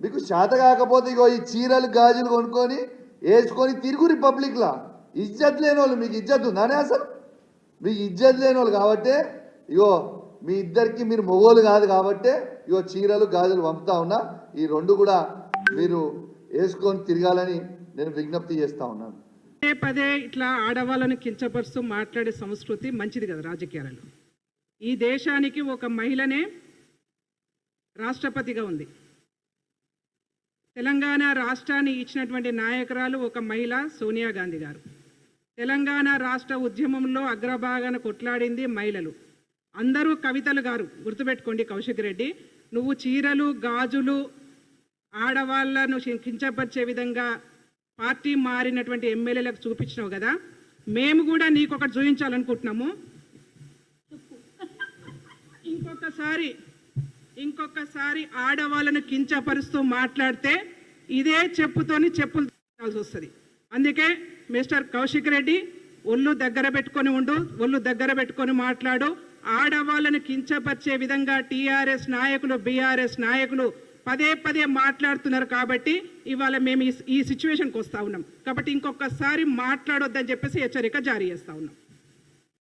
మీకు శాత కాకపోతే ఇగో ఈ చీరలు గాజులు కొనుక్కొని వేసుకొని తిరుగు రిపబ్లిక్లా. ఇజ్జత్ లేని వాళ్ళు మీకు ఇజ్జత్ ఉందానే అసలు? మీకు ఇజ్జత్ లేని వాళ్ళు కాబట్టే ఇగో మీ ఇద్దరికి మీరు మొగోలు కాదు కాబట్టే ఇగో చీరలు గాజులు పంపుతా ఉన్నా. ఈ రెండు కూడా మీరు వేసుకొని తిరగాలని నేను విజ్ఞప్తి చేస్తా ఉన్నాను. పదే పదే ఇట్లా ఆడవాళ్ళను కించపరుస్తూ మాట్లాడే సంస్కృతి మంచిది కదా రాజకీయాలలో. ఈ దేశానికి ఒక మహిళనే రాష్ట్రపతిగా ఉంది. తెలంగాణ రాష్ట్రాన్ని ఇచ్చినటువంటి నాయకురాలు ఒక మహిళ సోనియా గాంధీ గారు. తెలంగాణ రాష్ట్ర ఉద్యమంలో అగ్రభాగాన కొట్లాడింది మహిళలు. అందరూ కవితలు గారు గుర్తుపెట్టుకోండి కౌశిక్ రెడ్డి. నువ్వు చీరలు గాజులు ఆడవాళ్ళను కించపరిచే విధంగా పార్టీ మారినటువంటి ఎమ్మెల్యేలకు చూపించినావు కదా. మేము కూడా నీకు ఒకటి చూపించాలనుకుంటున్నాము ఇంకొకసారి ఇంకొకసారి ఆడవాళ్ళను కించపరుస్తూ మాట్లాడితే ఇదే చెప్పుతోని చెప్పులు తీసుకోవాల్సి వస్తుంది. అందుకే మిస్టర్ కౌశిక్ రెడ్డి ఒళ్ళు దగ్గర పెట్టుకొని ఉండు ఒళ్ళు దగ్గర పెట్టుకొని మాట్లాడు. ఆడవాళ్ళను కించపరిచే విధంగా టీఆర్ఎస్ నాయకులు బీఆర్ఎస్ నాయకులు పదే పదే మాట్లాడుతున్నారు కాబట్టి ఇవాళ మేము ఈ సిచ్యువేషన్కి వస్తూ ఉన్నాం. కాబట్టి ఇంకొకసారి మాట్లాడొద్దని చెప్పేసి హెచ్చరిక జారీ చేస్తూ ఉన్నాం.